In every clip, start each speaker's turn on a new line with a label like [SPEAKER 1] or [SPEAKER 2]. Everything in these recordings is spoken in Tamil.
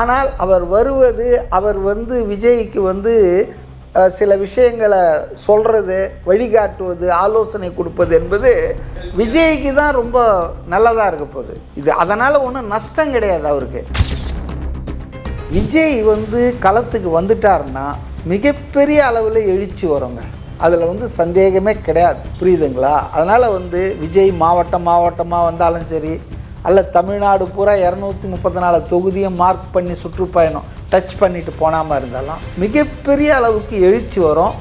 [SPEAKER 1] ஆனால் அவர் வருவது அவர் வந்து விஜய்க்கு வந்து சில விஷயங்களை சொல்கிறது வழிகாட்டுவது ஆலோசனை கொடுப்பது என்பது விஜய்க்கு தான் ரொம்ப நல்லதாக இருக்க போகுது. இது அதனால் ஒன்றும் நஷ்டம் கிடையாது அவருக்கு. விஜய் வந்து களத்துக்கு வந்துட்டாருன்னா மிகப்பெரிய அளவில் எழுச்சி வருங்க. அதில் வந்து சந்தேகமே கிடையாது. புரியுதுங்களா? அதனால் வந்து விஜய் மாவட்டம் மாவட்டமாக வந்தாலும் சரி அல்ல தமிழ்நாடு பூரா இரநூத்தி முப்பத்தி நாலு தொகுதியை மார்க் பண்ணி சுற்றுப்பயணம். டச் பண்ணிட்டு போனாமல் இருந்தாலும் மிகப்பெரிய அளவுக்கு எழுச்சி வரும்.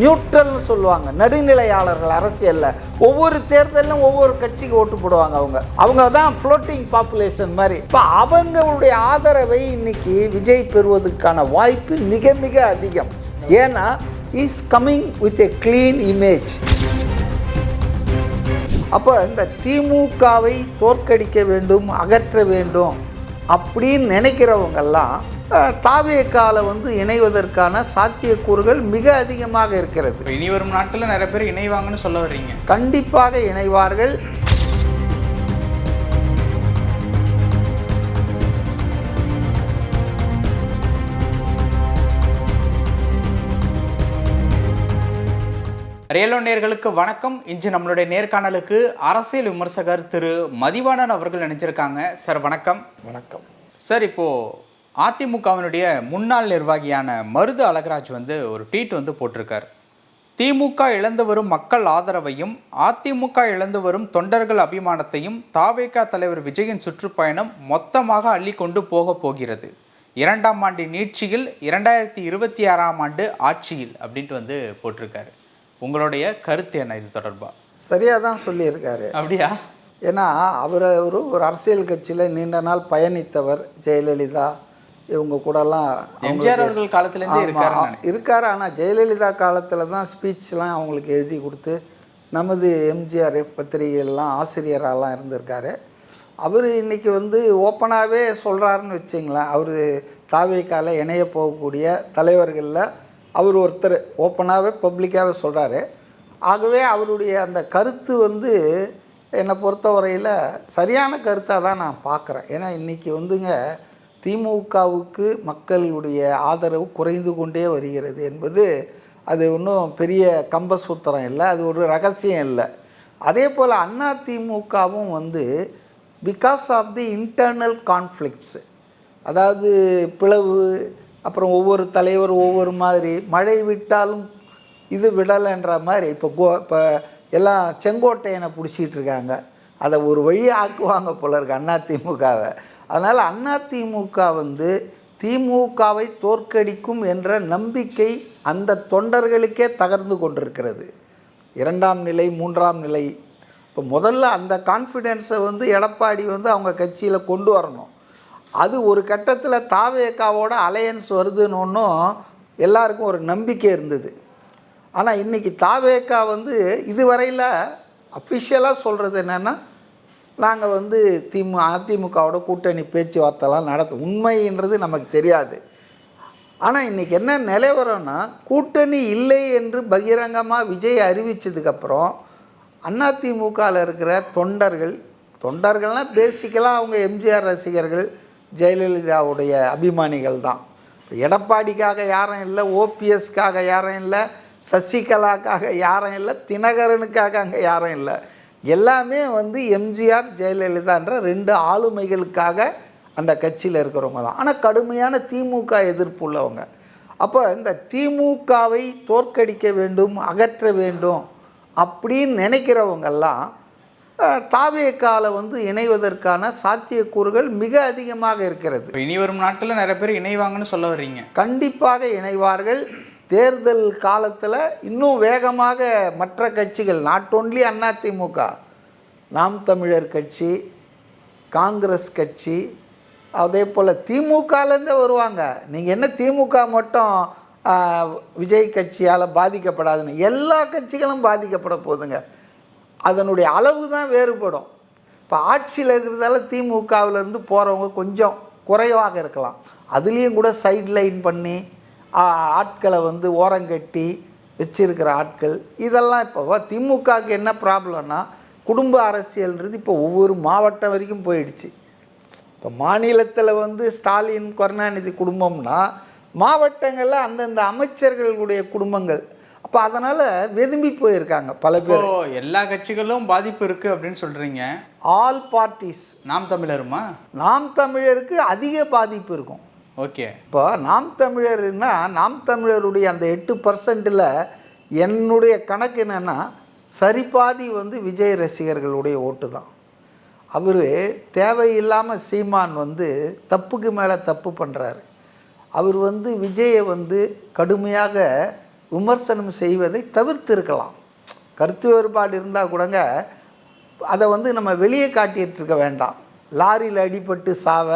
[SPEAKER 1] நியூட்ரல்னு சொல்லுவாங்க. நடுநிலையாளர்கள் அரசியலில். ஒவ்வொரு தேர்தலும் ஒவ்வொரு கட்சிக்கு ஓட்டு போடுவாங்க அவங்க. அவங்க தான் ஃப்ளோட்டிங் பாப்புலேஷன் மாதிரி. இப்போ அவங்களுடைய ஆதரவை இன்னைக்கு விஜய் பெறுவதற்கான வாய்ப்பு மிக மிக அதிகம். ஏன்னா is coming with a clean image அப்போ இந்த திமுகவை தோற்கடிக்க வேண்டும் அகற்ற வேண்டும் அப்படின்னு நினைக்கிறவங்கெல்லாம் தாவேக்கால வந்து இணைவதற்கான சாத்தியக்கூறுகள் மிக அதிகமாக இருக்கிறது.
[SPEAKER 2] இனி வரும் நாட்களில் நிறைய பேர் இணைவாங்கன்னு சொல்ல வர்றீங்க.
[SPEAKER 1] கண்டிப்பாக இணைவார்கள்.
[SPEAKER 2] ரியலோ நேர்களுக்கு வணக்கம். இன்று நம்மளுடைய நேர்காணலுக்கு அரசியல் விமர்சகர் திரு மதிவாணன் அவர்கள் நினைச்சிருக்காங்க சார் வணக்கம்.
[SPEAKER 1] வணக்கம்.
[SPEAKER 2] சார் இப்போ அதிமுகவினுடைய முன்னாள் நிர்வாகியான மருது அழகராஜ் வந்து ஒரு ட்வீட் வந்து போட்டிருக்கார். திமுக இழந்து வரும் மக்கள் ஆதரவையும் அதிமுக இழந்து வரும் தொண்டர்கள் அபிமானத்தையும் தாவேகா தலைவர் விஜயின் சுற்றுப்பயணம் மொத்தமாக அள்ளி கொண்டு போக போகிறது. இரண்டாம் ஆண்டு நீட்சியில் இரண்டாயிரத்தி இருபத்தி ஆறாம் ஆண்டு ஆட்சியில் அப்படின்ட்டு வந்து போட்டிருக்காரு. உங்களுடைய கருத்து என்ன இது தொடர்பா?
[SPEAKER 1] சரியாக தான் சொல்லியிருக்காரு.
[SPEAKER 2] அப்படியா?
[SPEAKER 1] ஏன்னா அவர் ஒரு ஒரு அரசியல் கட்சியில் நீண்ட நாள் பயணித்தவர் ஜெயலலிதா. இவங்க கூடலாம்
[SPEAKER 2] எம்ஜிஆர் அவர்கள் காலத்திலேருந்தே இருக்காரு
[SPEAKER 1] இருக்காரு. ஆனால் ஜெயலலிதா காலத்தில் தான் ஸ்பீச்லாம் அவங்களுக்கு எழுதி கொடுத்து நமது எம்ஜிஆர் பத்திரிகைகள்லாம் ஆசிரியராலாம் இருந்திருக்காரு. அவர் இன்னைக்கு வந்து ஓப்பனாகவே சொல்கிறாருன்னு வச்சிங்களேன். அவர் தாவேக்கால இணைய போகக்கூடிய தலைவர்களில் அவர் ஒருத்தர் ஓப்பனாகவே பப்ளிக்காகவே சொல்கிறாரு ஆகவே அவருடைய அந்த கருத்து வந்து என்னை பொறுத்தவரையில் சரியான கருத்தாக தான் நான் பார்க்குறேன். ஏன்னா இன்றைக்கி வந்துங்க திமுகவுக்கு மக்களுடைய ஆதரவு குறைந்து கொண்டே வருகிறது என்பது அது ஒன்றும் பெரிய கம்ப சூத்திரம் இல்லை அது ஒரு ரகசியம் இல்லை. அதே போல் அண்ணா திமுகவும் வந்து because of the internal conflicts அதாவது பிளவு அப்புறம் ஒவ்வொரு தலைவர் ஒவ்வொரு மாதிரி மழை விட்டாலும் இது விடலைன்ற மாதிரி இப்போ கோ இப்போ எல்லாம் செங்கோட்டையனை பிடிச்சிட்டு இருக்காங்க. அதை ஒரு வழி ஆக்குவாங்க போல இருக்கு அண்ணா திமுகவை. அதனால் அண்ணா திமுக வந்து திமுகவை தோற்கடிக்கும் என்ற நம்பிக்கை அந்த தொண்டர்களுக்கே தகர்ந்து கொண்டிருக்கிறது. இரண்டாம் நிலை மூன்றாம் நிலை. இப்போ முதல்ல அந்த கான்ஃபிடென்ஸை வந்து எடப்பாடி வந்து அவங்க கட்சியில் கொண்டு வரணும். அது ஒரு கட்டத்தில் தாவேக்காவோட அலையன்ஸ் வருதுன்னு ஒன்றும் எல்லாருக்கும் ஒரு நம்பிக்கை இருந்தது. ஆனால் இன்றைக்கி தாவேக்கா வந்து இதுவரையில் அஃபிஷியலாக சொல்கிறது என்னென்னா நாங்கள் வந்து திமு அதிமுகவோட கூட்டணி பேச்சுவார்த்தைலாம் நடத்த உண்மைன்றது நமக்கு தெரியாது. ஆனால் இன்றைக்கி என்ன நிலவரம்னா கூட்டணி இல்லை என்று பகிரங்கமாக விஜய் அறிவித்ததுக்கப்புறம் அதிமுகவில் இருக்கிற தொண்டர்கள் தொண்டர்கள்னால் பேசிக்கலாக அவங்க எம்ஜிஆர் ரசிகர்கள் ஜெயலலிதாவுடைய அபிமானிகள் தான். எடப்பாடிக்காக யாரும் இல்லை ஓபிஎஸ்க்காக யாரும் இல்லை சசிகலாக்காக யாரும் இல்லை தினகரனுக்காக அங்கே யாரும் இல்லை. எல்லாமே வந்து எம்ஜிஆர் ஜெயலலிதான்ற ரெண்டு ஆளுமைகளுக்காக அந்த கட்சியில் இருக்கிறவங்க தான். ஆனால் கடுமையான திமுக எதிர்ப்பு உள்ளவங்க. அப்போ இந்த திமுகவை தோற்கடிக்க வேண்டும் அகற்ற வேண்டும் அப்படின்னு நினைக்கிறவங்கெல்லாம் தாவேக்கால வந்து இணைவதற்கான சாத்தியக்கூறுகள் மிக அதிகமாக இருக்கிறது.
[SPEAKER 2] இனி வரும் நாட்களில் நிறைய பேர் இணைவாங்கன்னு சொல்ல வர்றீங்க.
[SPEAKER 1] கண்டிப்பாக இணைவார்கள். தேர்தல் காலத்தில் இன்னும் வேகமாக மற்ற கட்சிகள் நாட் ஒன்லி அதிமுக நாம் தமிழர் கட்சி காங்கிரஸ் கட்சி அதே போல் திமுகலேருந்தே வருவாங்க. நீங்கள் என்ன திமுக மட்டும் விஜய் கட்சியால் பாதிக்கப்படாதுன்னு எல்லா கட்சிகளும் பாதிக்கப்பட போகுதுங்க. அதனுடைய அளவு தான் வேறுபடும். இப்போ ஆட்சியில் இருக்கிறதால திமுகவிலேருந்து போகிறவங்க கொஞ்சம் குறைவாக இருக்கலாம். அதுலேயும் கூட சைட் லைன் பண்ணி ஆட்களை வந்து ஓரங்கட்டி வச்சிருக்கிற ஆட்கள். இதெல்லாம் இப்போ திமுகவுக்கு என்ன ப்ராப்ளம்னா குடும்ப அரசியல்ன்றது இப்போ ஒவ்வொரு மாவட்டம் வரைக்கும் போயிடுச்சு. இப்போ மாநிலத்தில் வந்து ஸ்டாலின் கருணாநிதி குடும்பம்னா மாவட்டங்களில் அந்தந்த அமைச்சர்களுடைய குடும்பங்கள் அப்போ அதனால் வெதும்பி போயிருக்காங்க பல பேர்.
[SPEAKER 2] எல்லா கட்சிகளும் பாதிப்பு இருக்கு அப்படின்னு சொல்றீங்க.
[SPEAKER 1] ஆல் பார்ட்டிஸ்
[SPEAKER 2] நாம் தமிழருமா?
[SPEAKER 1] நாம் தமிழருக்கு அதிக பாதிப்பு இருக்கும்.
[SPEAKER 2] ஓகே.
[SPEAKER 1] இப்போ நாம் தமிழர்னா நாம் தமிழருடைய அந்த எட்டு பர்சன்ட்டில் என்னுடைய கணக்கு என்னென்னா சரிபாதி வந்து விஜய் ரசிகர்களுடைய ஓட்டு தான். அவர் தேவையில்லாமல் சீமான் வந்து தப்புக்கு மேலே தப்பு பண்ணுறாரு அவர் வந்து விஜயை வந்து கடுமையாக விமர்சனம் செய்வதை தவிர்த்திருக்கலாம். கருத்து வேறுபாடு இருந்தால் கூடங்க அதை வந்து நம்ம வெளியே காட்டிட்டு இருக்க வேண்டாம். லாரியில் அடிபட்டு சாவ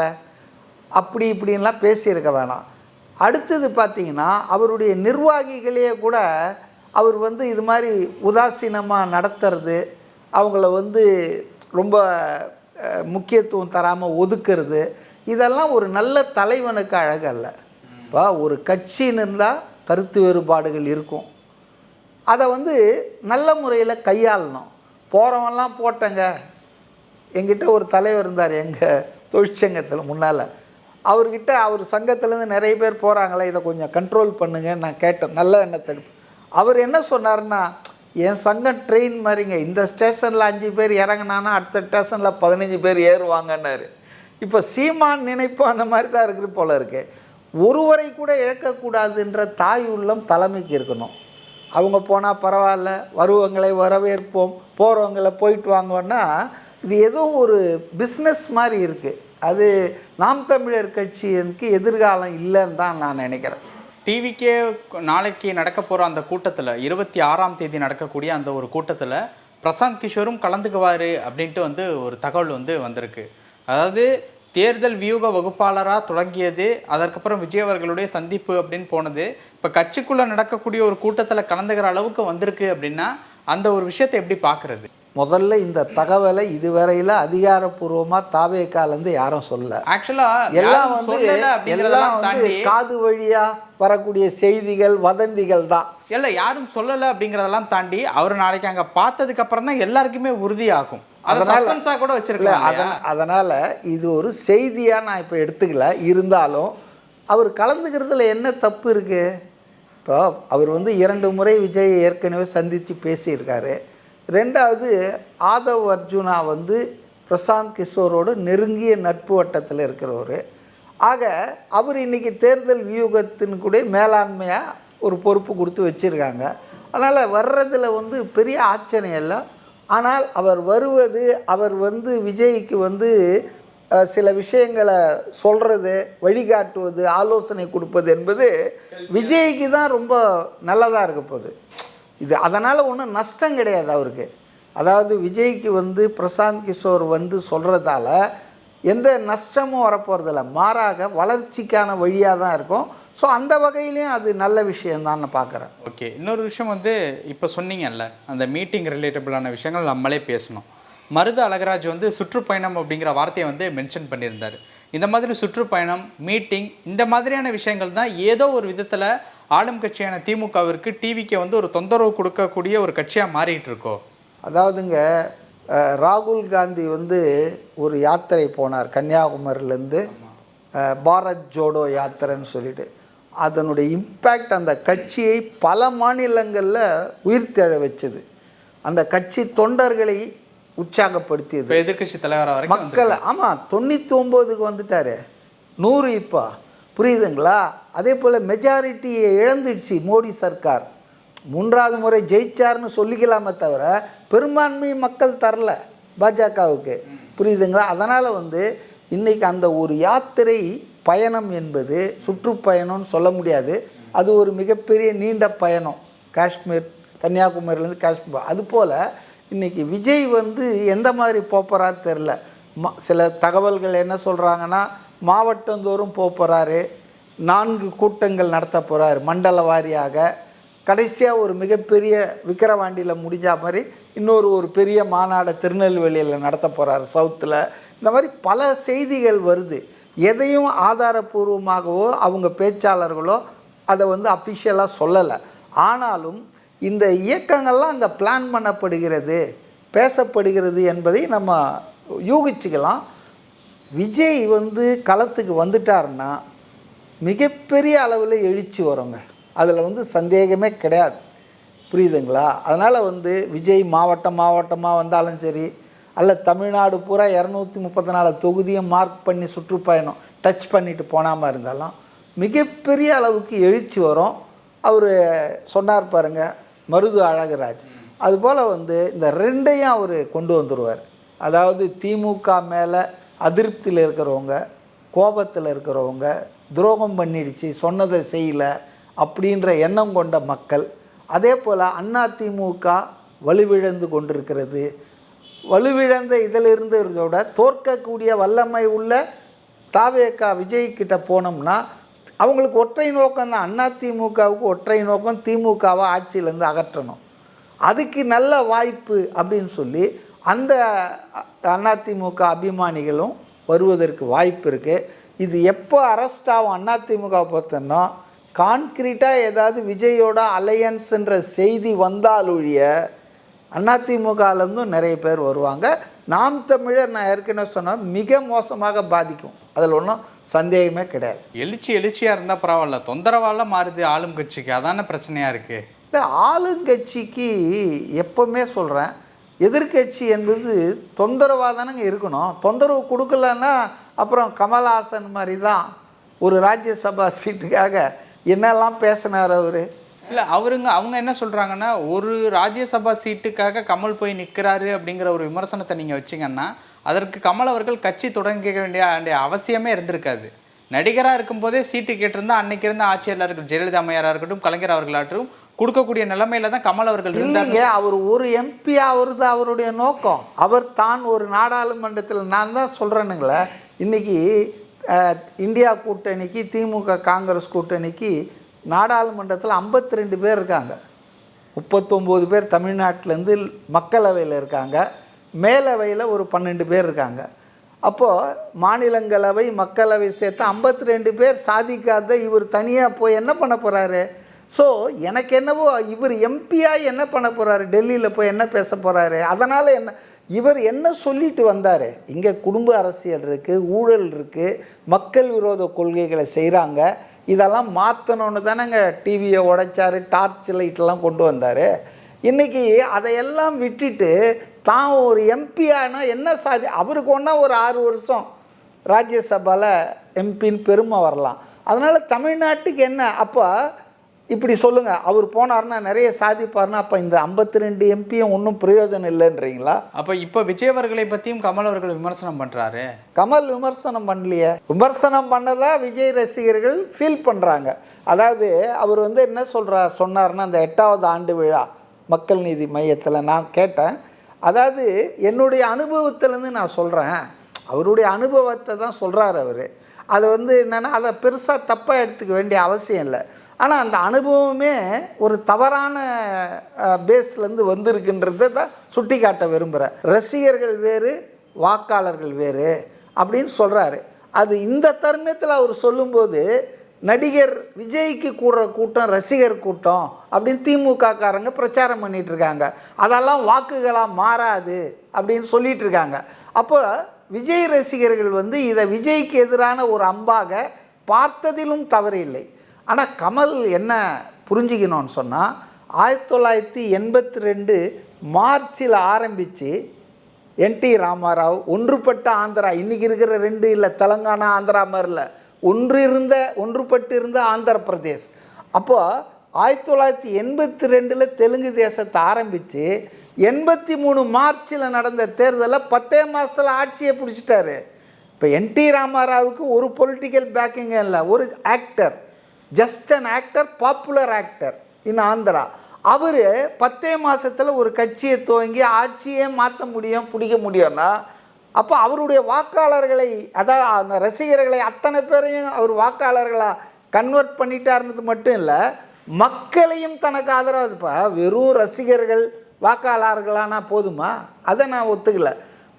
[SPEAKER 1] அப்படி இப்படின்லாம் பேசியிருக்க வேணாம். அடுத்தது பார்த்தீங்கன்னா அவருடைய நிர்வாகிகளே கூட அவர் வந்து இது மாதிரி உதாசீனமாக நடத்துறது அவங்கள வந்து ரொம்ப முக்கியத்துவம் தராமல் ஒதுக்குறது இதெல்லாம் ஒரு நல்ல தலைவனுக்கு அழகல்ல இப்போ ஒரு கட்சின்னு இருந்தால் கருத்து வேறுபாடுகள் இருக்கும். அதை வந்து நல்ல முறையில் கையாளணும். போகிறவன்லாம் போட்டங்க. எங்கிட்ட ஒரு தலைவர் இருந்தார் எங்கள் தொழிற்சங்கத்தில் முன்னால். அவர்கிட்ட அவர் சங்கத்துலேருந்து நிறைய பேர் போகிறாங்களே இதை கொஞ்சம் கண்ட்ரோல் பண்ணுங்க நான் கேட்டேன் நல்ல எண்ணத்தை அவர் என்ன சொன்னார்னா என் சங்கம் ட்ரெயின் மாதிரிங்க. இந்த ஸ்டேஷனில் அஞ்சு பேர் இறங்குனானா அடுத்த ஸ்டேஷனில் பதினஞ்சு பேர் ஏறுவாங்கன்னாரு. இப்போ சீமான் நினைப்பு அந்த மாதிரி தான் இருக்குது போல இருக்குது ஒருவரை கூட இழக்கக்கூடாதுன்ற தாய் உள்ளம் தலைமைக்கு இருக்கணும். அவங்க போனால் பரவாயில்ல வருவங்களை வரவேற்போம் போகிறவங்களை போயிட்டு வாங்குவோன்னா இது ஏதோ ஒரு பிஸ்னஸ் மாதிரி இருக்குது அது நாம் தமிழர் கட்சியனுக்கு எதிர்காலம் இல்லைன்னு தான் நான் நினைக்கிறேன்.
[SPEAKER 2] டிவிக்கே நாளைக்கு நடக்க போகிற அந்த கூட்டத்தில் இருபத்தி ஆறாம் தேதி நடக்கக்கூடிய அந்த ஒரு கூட்டத்தில் பிரசாந்த் கிஷோரும் கலந்துக்குவார் அப்படின்ட்டு வந்து ஒரு தகவல் வந்து வந்திருக்கு. அதாவது தேர்தல் வியூக வகுப்பாளராக தொடங்கியது அதற்கப்புறம் விஜய் அவர்களுடைய சந்திப்பு அப்படின்னு போனது. இப்போ கட்சிக்குள்ளே நடக்கக்கூடிய ஒரு கூட்டத்தில் கலந்துக்கிற அளவுக்கு வந்திருக்கு அப்படின்னா அந்த ஒரு விஷயத்தை எப்படி பார்க்குறது
[SPEAKER 1] முதல்ல இந்த தகவலை இதுவரையில் அதிகாரப்பூர்வமாக தாவேக்காலேருந்து யாரும் சொல்ல.
[SPEAKER 2] ஆக்சுவலாக
[SPEAKER 1] எல்லாம் வந்து எல்லாம் வந்து காது வழியாக வரக்கூடிய செய்திகள் வதந்திகள் தான்.
[SPEAKER 2] இல்லை யாரும் சொல்லலை அப்படிங்கிறதெல்லாம் தாண்டி அவர் நாளைக்கு அங்கே பார்த்ததுக்கு அப்புறம் தான் எல்லாருக்குமே உறுதியாகும்.
[SPEAKER 1] அதனால-
[SPEAKER 2] கூட
[SPEAKER 1] அதன் அதனால் இது ஒரு செய்தியாக நான் இப்போ எடுத்துக்கல. இருந்தாலும் அவர் கலந்துக்கிறதுல என்ன தப்பு இருக்குது இப்போ அவர் வந்து இரண்டு முறை விஜய் ஏற்கனவே சந்தித்து பேசியிருக்காரு. ரெண்டாவது ஆதவ் அர்ஜுனா வந்து பிரசாந்த் கிஷோரோடு நெருங்கிய நட்பு வட்டத்தில் இருக்கிறவர். ஆக அவர் இன்னைக்கு தேர்தல் வியூகத்தின் கூட மேலாண்மையாக ஒரு பொறுப்பு கொடுத்து வச்சுருக்காங்க. அதனால் வர்றதில் வந்து பெரிய ஆச்சரியம் இல்லை. ஆனால் அவர் வருவது அவர் வந்து விஜய்க்கு வந்து சில விஷயங்களை சொல்கிறது வழிகாட்டுவது ஆலோசனை கொடுப்பது என்பது விஜய்க்கு தான் ரொம்ப நல்லதாக இருக்க போகுது. இது அதனால் ஒன்றும் நஷ்டம் கிடையாது அவருக்கு. அதாவது விஜய்க்கு வந்து பிரசாந்த் கிஷோர் வந்து சொல்கிறதால எந்த நஷ்டமும் வரப்போகிறதில்ல மாறாக வளர்ச்சிக்கான வழியாக தான் இருக்கும். ஸோ அந்த வகையிலையும் அது நல்ல விஷயம்தான் நான் பார்க்குறேன்.
[SPEAKER 2] ஓகே இன்னொரு விஷயம் வந்து இப்போ சொன்னீங்கல்ல அந்த மீட்டிங் ரிலேட்டபிளான விஷயங்கள் நம்மளே பேசணும். மருது அழகராஜ் வந்து சுற்றுப்பயணம் அப்படிங்கிற வார்த்தையை வந்து மென்ஷன் பண்ணியிருந்தார். இந்த மாதிரி சுற்றுப்பயணம் மீட்டிங் இந்த மாதிரியான விஷயங்கள் தான் ஏதோ ஒரு விதத்தில் ஆளும் கட்சியான திமுகவிற்கு டிவிக்கு வந்து ஒரு தொந்தரவு கொடுக்கக்கூடிய ஒரு கட்சியாக மாறிட்டு இருக்கோ?
[SPEAKER 1] அதாவதுங்க ராகுல் காந்தி வந்து ஒரு யாத்திரை போனார். கன்னியாகுமரியிலேருந்து பாரத் ஜோடோ யாத்திரைன்னு சொல்லிட்டு. அதனுடைய இம்பேக்ட் அந்த கட்சியை பல மாநிலங்களில் உயிர்த்தெழ வச்சது. அந்த கட்சி தொண்டர்களை உற்சாகப்படுத்தியது.
[SPEAKER 2] இப்போ எதிர்க்கட்சி தலைவராக
[SPEAKER 1] மக்கள் ஆமாம் தொண்ணூற்றி ஒம்போதுக்கு வந்துட்டாரு. நூறு இப்போ. புரியுதுங்களா? அதே போல் மெஜாரிட்டியை இழந்துடுச்சு மோடி சர்க்கார். மூன்றாவது முறை ஜெயிச்சார்னு சொல்லிக்கலாமே தவிர பெரும்பான்மை மக்கள் தரல பாஜகவுக்கு. புரியுதுங்களா? அதனால் வந்து இன்றைக்கி அந்த ஒரு யாத்திரை பயணம் என்பது சுற்றுப்பயணம்னு சொல்ல முடியாது. அது ஒரு மிகப்பெரிய நீண்ட பயணம். காஷ்மீர் கன்னியாகுமரியிலேருந்து காஷ்மீர். அதுபோல் இன்றைக்கி விஜய் வந்து எந்த மாதிரி போகிறான்னு தெரில ம சில தகவல்கள் என்ன சொல்கிறாங்கன்னா மாவட்டந்தோறும் போகிறாரு நான்கு கூட்டங்கள் நடத்த போகிறாரு மண்டல வாரியாக. கடைசியாக ஒரு மிகப்பெரிய விக்கிரவாண்டியில் முடிஞ்ச மாதிரி இன்னொரு ஒரு பெரிய மாநாடு திருநெல்வேலியில் நடத்த போகிறாரு சவுத்தில். இந்த மாதிரி பல செய்திகள் வருது. எதையும் ஆதாரபூர்வமாகவோ அவங்க பேச்சாளர்களோ அதை வந்து அஃபிஷியலாக சொல்லலை. ஆனாலும் இந்த இயக்கங்கள்லாம் அங்கே பிளான் பண்ணப்படுகிறது பேசப்படுகிறது என்பதை நம்ம யூகிச்சுக்கலாம். விஜய் வந்து களத்துக்கு வந்துட்டாருன்னா மிகப்பெரிய அளவில் எழுச்சி வருங்க. அதில் வந்து சந்தேகமே கிடையாது. புரியுதுங்களா? அதனால் வந்து விஜய் மாவட்டம் மாவட்டமாக வந்தாலும் சரி அல்ல தமிழ்நாடு பூரா இரநூத்தி முப்பத்தி நாலு தொகுதியும் மார்க் பண்ணி சுற்றுப்பயணம் டச் பண்ணிட்டு போனாமல் இருந்தாலும் மிகப்பெரிய அளவுக்கு எழுச்சி வரும். அவர் சொன்னார் பாருங்க மருது அழகராஜ். அதுபோல் வந்து இந்த ரெண்டையும் அவர் கொண்டு வந்துடுவார் அதாவது திமுக மேலே அதிருப்தியில் இருக்கிறவங்க கோபத்தில் இருக்கிறவங்க துரோகம் பண்ணிடுச்சு சொன்னதை செய்யலை அப்படின்ற எண்ணம் கொண்ட மக்கள் அதே போல் அதிமுக வலுவிழந்து கொண்டிருக்கிறது. வலுவிழந்த இதிலிருந்து இருந்தோட தோற்கக்கூடிய வல்லமை உள்ள தாவேக்கா விஜய்கிட்ட போனோம்னா அவங்களுக்கு ஒற்றை நோக்கம் தான் அதிமுகவுக்கு ஒற்றை நோக்கம் திமுகவை ஆட்சியிலேருந்து அகற்றணும். அதுக்கு நல்ல வாய்ப்பு அப்படின்னு சொல்லி அந்த அதிமுக அபிமானிகளும் வருவதற்கு வாய்ப்பு இருக்குது இது எப்போ அரெஸ்ட் ஆகும் அதிமுக பார்த்தோன்னா கான்க்ரீட்டாக ஏதாவது விஜயோட அலையன்ஸ்ன்ற செய்தி வந்தாலொழிய அதிமுகலேருந்தும் நிறைய பேர் வருவாங்க. நாம் தமிழர் நான் ஏற்கனவே சொன்னேன் மிக மோசமாக பாதிக்கும். அதில் ஒன்றும் சந்தேகமே கிடையாது.
[SPEAKER 2] எழுச்சி எழுச்சியாக இருந்தால் பரவாயில்ல. தொந்தரவாலாம் மாறுது ஆளும் கட்சிக்கு. அதான பிரச்சனையாக இருக்குது
[SPEAKER 1] இல்லை ஆளுங்கட்சிக்கு எப்பவுமே சொல்கிறேன் எதிர்க்கட்சி என்பது தொந்தரவாக தானங்க இருக்கணும். தொந்தரவு கொடுக்கலன்னா அப்புறம் கமல்ஹாசன் மாதிரி தான் ஒரு ராஜ்யசபா சீட்டுக்காக என்னெல்லாம் பேசினார் அவர்?
[SPEAKER 2] இல்லை அவருங்க அவங்க என்ன சொல்கிறாங்கன்னா ஒரு ராஜ்யசபா சீட்டுக்காக கமல் போய் நிற்கிறாரு அப்படிங்கிற ஒரு விமர்சனத்தை நீங்கள் வச்சிங்கன்னா அதற்கு கமல் அவர்கள் கட்சி தொடங்க வேண்டிய வேண்டிய அவசியமே இருந்திருக்காது. நடிகராக இருக்கும்போதே சீட்டு கேட்டிருந்தா அன்னைக்கு இருந்த ஆட்சியாளர்கள் ஜெயலலிதா அம்மையாராக இருக்கட்டும் கலைஞர் அவர்களாகட்டும் கொடுக்கக்கூடிய நிலைமையில தான் கமல் அவர்கள் இருந்தாங்க
[SPEAKER 1] இல்லைங்க அவர் ஒரு எம்பி ஆகுறது அவருடைய நோக்கம். அவர் தான் ஒரு நாடாளுமன்றத்தில் நான் தான் சொல்கிறேனுங்களே இன்னைக்கு இந்தியா கூட்டணிக்கு திமுக காங்கிரஸ் கூட்டணிக்கு நாடாளுமன்றத்தில் 52 ரெண்டு பேர் இருக்காங்க. முப்பத்தொம்போது பேர் தமிழ்நாட்டிலேருந்து மக்களவையில் இருக்காங்க. மேலவையில் ஒரு பன்னெண்டு பேர் இருக்காங்க. அப்போது மாநிலங்களவை மக்களவை சேர்த்து 52 ரெண்டு பேர் சாதிக்காத இவர் தனியாக போய் என்ன பண்ண போகிறாரு ஸோ எனக்கு என்னவோ இவர் எம்பியாக என்ன பண்ண போகிறாரு டெல்லியில் போய் என்ன பேச போகிறாரு அதனால் என்ன இவர் என்ன சொல்லிட்டு வந்தார்? இங்கே குடும்ப அரசியல் இருக்குது ஊழல் இருக்குது மக்கள் விரோத கொள்கைகளை செய்கிறாங்க இதெல்லாம் மாற்றணுன்னு தானேங்க டிவியை உடைச்சார் டார்ச் லைட்லாம் கொண்டு வந்தார். இன்றைக்கி அதையெல்லாம் விட்டுட்டு தான் ஒரு எம்பி என்ன சாதி அவருக்கு ஒன்றா ஒரு ஆறு வருஷம் ராஜ்யசபாவில் எம்பின்னு பெருமை வரலாம். அதனால் தமிழ்நாட்டுக்கு என்ன அப்போ இப்படி சொல்லுங்கள் அவர் போனார்னா நிறைய சாதிப்பார்னா அப்போ இந்த 52 ரெண்டு எம்பியும் ஒன்றும் பிரயோஜனம் இல்லைன்றீங்களா?
[SPEAKER 2] அப்போ இப்போ விஜய் அவர்களை பற்றியும் கமல் அவர்கள் விமர்சனம் பண்ணுறாரு
[SPEAKER 1] கமல் விமர்சனம் பண்ணலையே. விமர்சனம் பண்ணதா விஜய் ரசிகர்கள் ஃபீல் பண்ணுறாங்க அதாவது அவர் வந்து என்ன சொல்கிறார் சொன்னார்னா அந்த எட்டாவது ஆண்டு விழா மக்கள் நீதி மையத்தில் நான் கேட்டேன். அதாவது என்னுடைய அனுபவத்திலேருந்து நான் சொல்கிறேன் அவருடைய அனுபவத்தை தான் சொல்கிறார் அவர். அது வந்து என்னென்னா அதை பெருசாக தப்பாக எடுத்துக்க வேண்டிய அவசியம் இல்லை. ஆனால் அந்த அனுபவமே ஒரு தவறான பேஸ்லேருந்து வந்திருக்குன்றதை தான் சுட்டி காட்ட விரும்புகிறேன் ரசிகர்கள் வேறு வாக்காளர்கள் வேறு அப்படின்னு சொல்கிறாரு அது இந்த தருணத்தில் அவர் சொல்லும்போது நடிகர் விஜய்க்கு கூடுற கூட்டம் ரசிகர் கூட்டம் அப்படின்னு திமுக காரங்க பிரச்சாரம் பண்ணிகிட்டு இருக்காங்க அதெல்லாம் வாக்குகளாக மாறாது அப்படின்னு சொல்லிட்டு இருக்காங்க அப்போ விஜய் ரசிகர்கள் வந்து இதை விஜய்க்கு எதிரான ஒரு அம்பாக பார்த்ததிலும் தவறு இல்லை. ஆனால் கமல் என்ன புரிஞ்சுக்கணும்னு சொன்னால் ஆயிரத்தி தொள்ளாயிரத்தி எண்பத்தி ரெண்டு மார்ச்சில் ஆரம்பித்து என்டி ராமாராவ் ஒன்றுபட்ட ஆந்திரா இன்றைக்கி இருக்கிற ரெண்டு இல்லை தெலங்கானா ஆந்திரா மாதிரி இல்லை ஒன்று இருந்த ஒன்றுபட்டு இருந்த ஆந்திர பிரதேஷ் அப்போது ஆயிரத்தி தொள்ளாயிரத்தி எண்பத்தி ரெண்டில் தெலுங்கு தேசத்தை ஆரம்பித்து எண்பத்தி மூணு மார்ச்சில் நடந்த தேர்தலில் பத்தே மாதத்தில் ஆட்சியை பிடிச்சிட்டாரு. இப்போ என்டி ராமாராவுக்கு ஒரு பொலிட்டிக்கல் பேக்கிங்கே இல்லை ஒரு actor just an actor popular actor in Andhra அவர் பத்தே மாதத்தில் ஒரு கட்சியை துவங்கி ஆட்சியே மாற்ற முடியும் பிடிக்க முடியும்னா அப்போ அவருடைய வாக்காளர்களை அதாவது அந்த ரசிகர்களை அத்தனை பேரையும் அவர் வாக்காளர்களாக கன்வெர்ட் பண்ணிட்டாருன்றது மட்டும் இல்லை மக்களையும் தனக்கு ஆதரவாக இப்போ வெறும் ரசிகர்கள் வாக்காளர்களானா போதுமா? அதை நான் ஒத்துக்கல.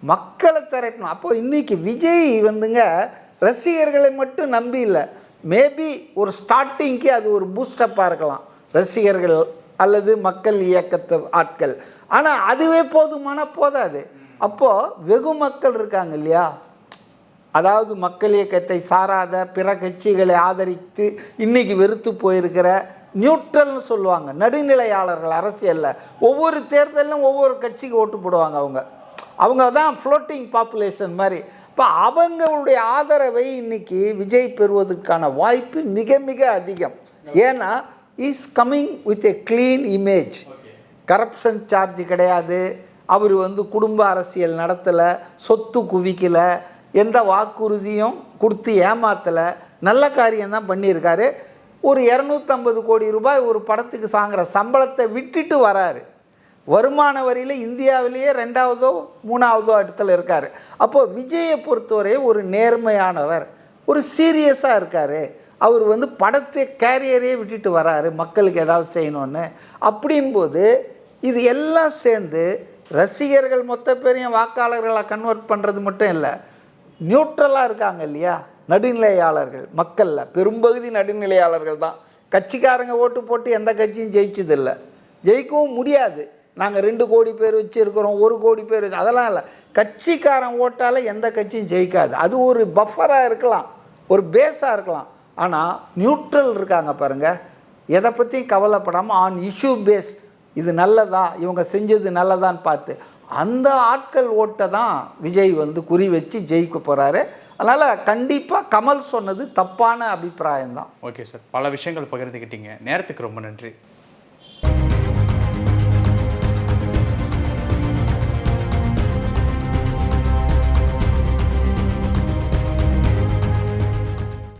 [SPEAKER 1] மக்களை திரட்டணும். அப்போது இன்றைக்கி விஜய் வந்துங்க ரசிகர்களை மட்டும் நம்பி இல்லை. மேபி ஒரு ஸ்டார்டிங்க்கு அது ஒரு பூஸ்டப்பாக இருக்கலாம். ரசிகர்கள் அல்லது மக்கள் இயக்கத்து ஆட்கள். ஆனால் அதுவே போதுமான போதாது. அப்போது வெகு மக்கள் இருக்காங்க இல்லையா? அதாவது மக்கள் இயக்கத்தை சாராத பிற கட்சிகளை ஆதரித்து இன்றைக்கி வெறுத்து போயிருக்கிற நியூட்ரல்னு சொல்லுவாங்க. நடுநிலையாளர்கள் அரசியலில். ஒவ்வொரு தேர்தலிலும் ஒவ்வொரு கட்சிக்கு ஓட்டு போடுவாங்க அவங்க. அவங்க தான் ஃப்ளோட்டிங் பாப்புலேஷன் மாதிரி. இப்போ அவங்களுடைய ஆதரவை இன்னைக்கு விஜய் பெறுவதற்கான வாய்ப்பு மிக மிக அதிகம். ஏன்னா is coming with a clean image corruption charge கிடையாது. அவர் வந்து குடும்ப அரசியல் நடத்தலை சொத்து குவிக்கலை எந்த வாக்குறுதியும் கொடுத்து ஏமாத்தலை. நல்ல காரியம் தான் பண்ணியிருக்காரு. ஒரு இரநூத்தம்பது கோடி ரூபாய் ஒரு படத்துக்கு சாங்கிற சம்பளத்தை விட்டுட்டு வராரு. வருமான வரியில் இந்தியாவிலேயே ரெண்டாவதோ மூணாவதோ இடத்துல இருக்கார். அப்போது விஜயை பொறுத்தவரை ஒரு நேர்மையானவர் ஒரு சீரியஸாக இருக்கார். அவர் வந்து படத்தை கேரியரே விட்டுட்டு வராரு மக்களுக்கு ஏதாவது செய்யணும்னு. அப்படின்போது இது எல்லாம் சேர்ந்து ரசிகர்கள் மொத்த பேரையும் வாக்காளர்களாக கன்வெர்ட் பண்ணுறது மட்டும் இல்லை நியூட்ரலாக இருக்காங்க இல்லையா? நடுநிலையாளர்கள் மக்களில் பெரும்பகுதி நடுநிலையாளர்கள் தான். கட்சிக்காரங்க ஓட்டு போட்டு எந்த கட்சியும் ஜெயிச்சதில்லை. ஜெயிக்கவும் முடியாது. நாங்கள் ரெண்டு கோடி பேர் வச்சுருக்கிறோம் ஒரு கோடி பேர் அதெல்லாம் இல்லை. கட்சிக்காரன் ஓட்டால் எந்த கட்சியும் ஜெயிக்காது. அது ஒரு பஃபராக இருக்கலாம் ஒரு பேஸாக இருக்கலாம். ஆனால் நியூட்ரல் இருக்காங்க பாருங்கள் எதை பற்றியும் கவலைப்படாமல் ஆன் இஷ்யூ பேஸ் இது நல்லதா? இவங்க செஞ்சது நல்லதான்னு பார்த்து. அந்த ஆட்கள் ஓட்டை தான் விஜய் வந்து குறி வச்சு ஜெயிக்க போகிறாரு அதனால் கண்டிப்பாக கமல் சொன்னது தப்பான அபிப்பிராயம்தான்.
[SPEAKER 2] Okay sir. பல விஷயங்கள் பகிர்ந்துக்கிட்டீங்க நேரத்துக்கு ரொம்ப நன்றி.